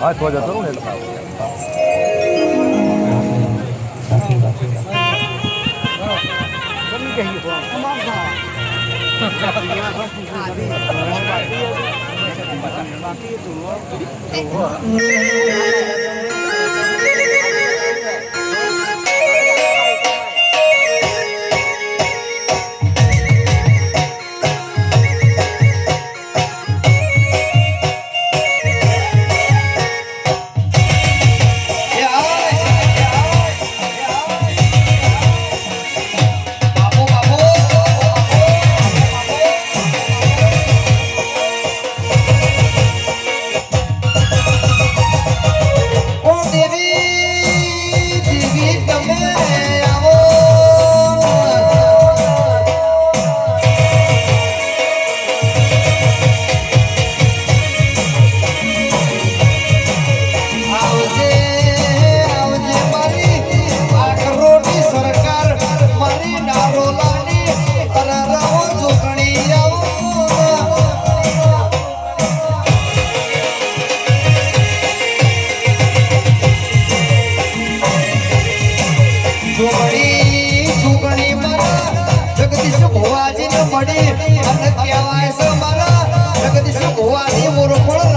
હા તો જતો રહું ને એટલે અને કહેવાય છે જગદીશ ભુવાની મોરખોળ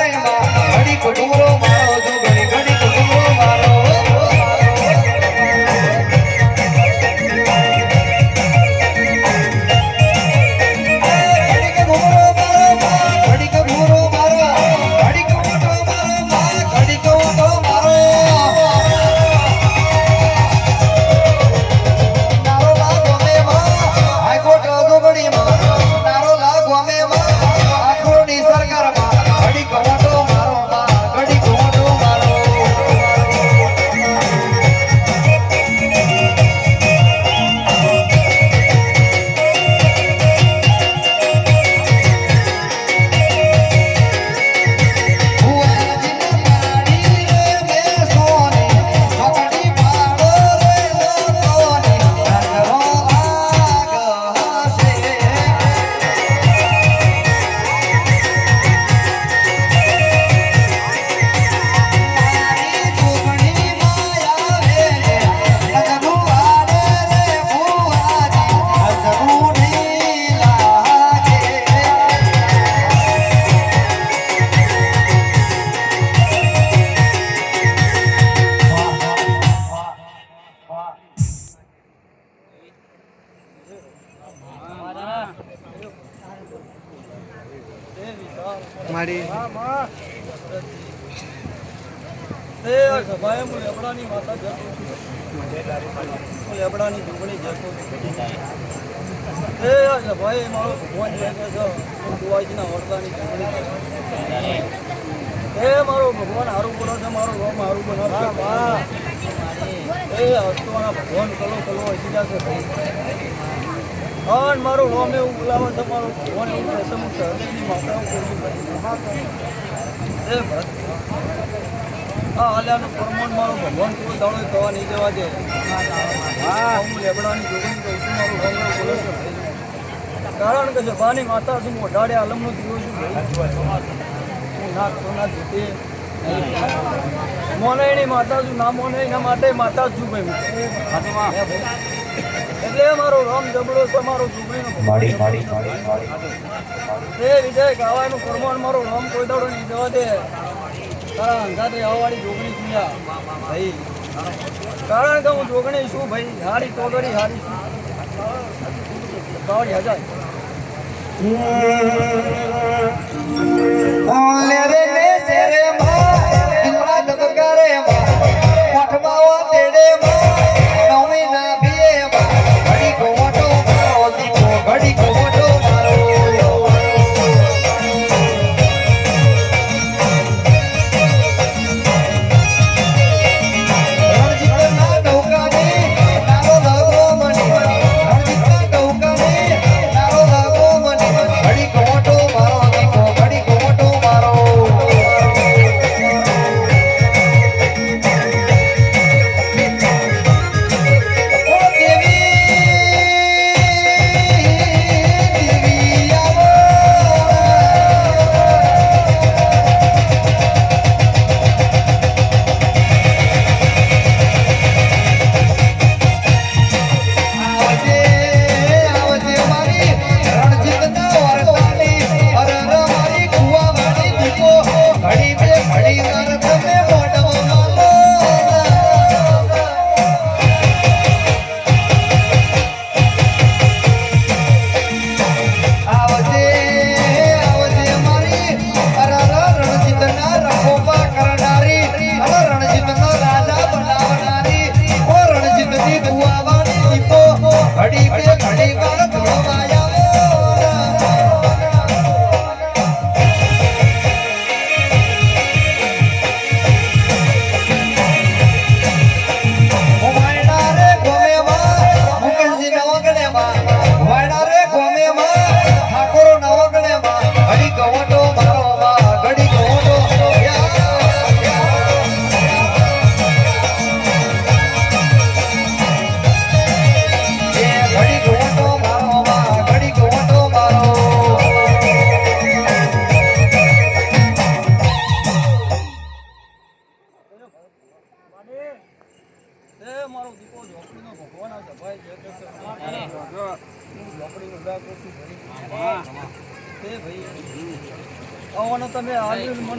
நாராயணமா அடி கொடூரமா સભાએ મારો ભગવાન હારું કરો છે, મારો રોમ હારું બનાવશે. એ હસ્તવાના ભગવાન કલો કલો હસી જશે ભાઈ અન મારો રોમ એવું બોલાવે છે મારો ભગવાન એવું કહેશે હું સહદેવની માતા આ આલ્યાનું પ્રમાણ મારો ભગવાન કોઈ દાડો થવા નહીં જવા દે. હા હું લેબડાની જોગણી કહું છું મારું રંગ બોલે છે કારણ કે જબાની માતા છું હું અઢાડે આલમનો દીવો છું હું નાક સોના જીતે. મોને એની માતા છું ના મોને એના માટે માતા છું હું. હે ભાઈ. એટલે મારો રામ જબડો છે મારો ઝૂંપડીનો માડી માડી માડી માડી એ વિજય ગાવાનું પ્રમાણ મારો રામ કોઈ દાડો નહીં જવા દે. તારા અંધાતે આવવાળી જોગણી છું યા, ભાઈ કારણ કે હું જોગણી છું ભાઈ હારી તોગડી હારી છું. ગાવડી હજાર. ઓલે રે રે માં દીપડા ધબકારે માં. કોઠમાવા તેડે માં. નવી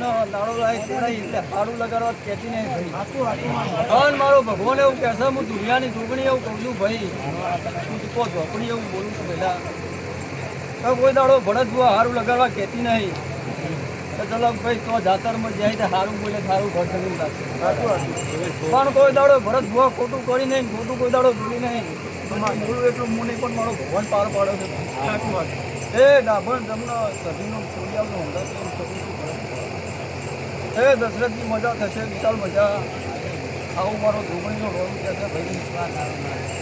મને લાડો લાવી એટલે હાડું લગાડવા કહેતી નહીં ભાઈ. મારો ભગવાન એવું કહે છે, હું દુનિયાની દુગણી એવું કહું છું ભાઈ. હું દીકો ઝોપડી એવું બોલું છું પહેલા. કોઈ દાડો ભડત બુઆ હારું લગાડવા કહેતી નહીં. ચલો ભાઈ, તો જાતરમાં જાય તો સારું બોલે સારું ઘર જમીન પણ કોઈ દાડો ભરત ભુવા ખોટું કરી નહીં, ખોટું કોઈ દાડો ભૂલી નહીં. મૂળ એટલું મુનિ પણ મારો ભગવાન પાર પાડે છે. એ ડાભણ જમનો સભીનો સૂર્યાનો હમણાં કેમ થતું હતું ભરત? એ દશરથની મજા થશે વિશાલ મજા. આવું મારો ધોબણીનો રોલ કહે છે ભાઈ?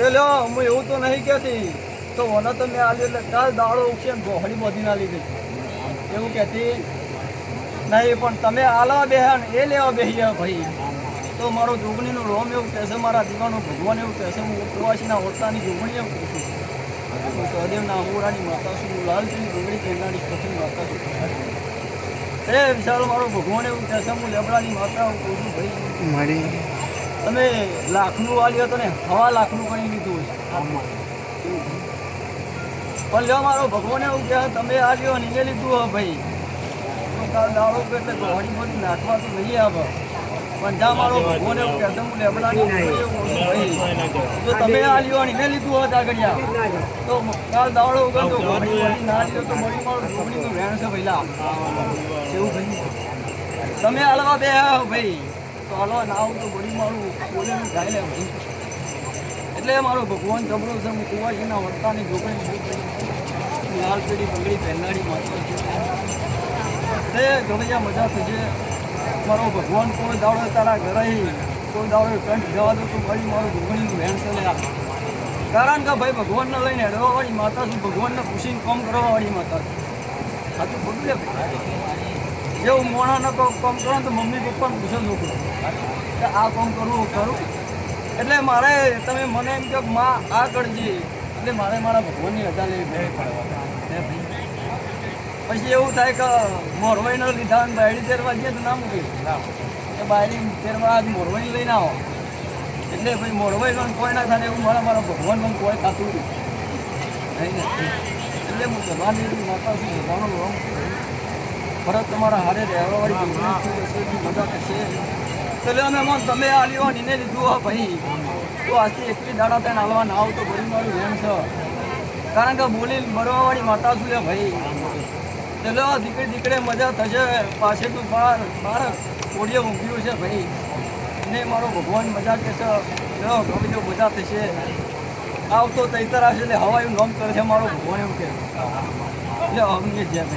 એ લ્યો, હું એવું તો નહીં કહેતી. તો મને તો મેં આલી એટલે કાલ દાડો ઉગશે ને ગોહળી બધી લીધી એવું કહેતી? નહીં, પણ તમે આલા બેહ્યા એ લેવા બેહી ભાઈ. તો મારો જોગણીનો રોમ એવું કહેશે, મારા દીવાનો ભગવાન એવું કહેશે, હું ઉપવાસીના ઓરતાની જોગણી એવું કહું છું સહદેવના અમોરાની માતા છું લાલજીની ડુંગળી કહેનારી કથિન માતા છું એ વિચારો મારો ભગવાન એવું કહેશે હું લેબડાની માતા હું કહું છું ભાઈ. મારી. તમે લાખનું વાલ્યો હતો ને હવા લાખનું કરી લીધું હોય. પણ લ્યો મારો ભગવાન એવું કહે તમે આ લ્યો ને લીધું હો ભાઈ. તો કાલ દાડો એટલે ઘોડી મોડી નાખવા તો નહીં આવે. પણ જા મારો ભગવાન એવું કહેશે હું લેબડાની કહું છું ભાઈ. જો તમે આ લ્યો ને એને લીધું હોત આગળિયા તો કાલ દાવડો ઉગર તો ના લીધો તો મળી મારું ડુંગળીનું વેણ છે પહેલા એવું ભાઈ? તમે હાલવા બે ભાઈ. તો હલવા ના આવું તો બડી મારું બોલીને ગાઈ લે ભાઈ. એટલે મારો ભગવાન જબરો છે હું કુવાજીના વર્તાની જોગણી લાલ પેઢી બંગડી પહેરનારી માતા છે. તે ગમે મજા થશે. મારો ભગવાન કોઈ દાવડો તારા ઘરે? કોઈ દાડો પેન્ટ જવા દો તો ભાઈ મારું ભગવાનનું વહેણ છે કારણ કે ભાઈ ભગવાનને લઈને હેડવાવાળી માતા છું ભગવાનને ખુશીને કામ કરવાવાળી માતા છું. સાચું બધું જેવું મોણાને કામ કરો તો મમ્મી પપ્પાને પૂછે છોકરો કે આ કામ કરવું કરું. એટલે મારે તમે મને એમ કે માં આ કરજે. એટલે મારે મારા ભગવાનની રજા લેવી પડે. પછી એવું થાય કે મોરવાઈનો લીધા બાયડી તેર વાગ્યે તો ના મૂકી. બાયરી આજ મોરવાઈ લઈને આવો. એટલે ભાઈ મોરવાઈ પણ કોઈ ના થાય એવું મારા મારા ભગવાન પણ કોઈ થતું નહીં. એટલે હું ભગવાનની એવી માતા છું ભગવાનનો રોમ ફરજ તમારા હારે રહેવાવાળી મજા થશે એટલે અમે મન તમે આ નીને લીધું હો ભાઈ. તો આજથી એટલી દાડા ત્યાં હાલવા ના આવ તો ભરી મારું વેમ છે. કારણ કે બોલી મરવાવાળી માતા છું એ ભાઈ. ચલો દીકરી દીકરે મજા થશે. પાસે તું બાળક કોડીએ ઊંઘ્યું છે ભાઈ. ને મારો ભગવાન મજા કહેશે લો ગમે મજા થશે. આવતો તૈતર આવશે એટલે એવું નોમ કરશે મારો ભગવાન એવું કે. એટલે અમને જ્યાં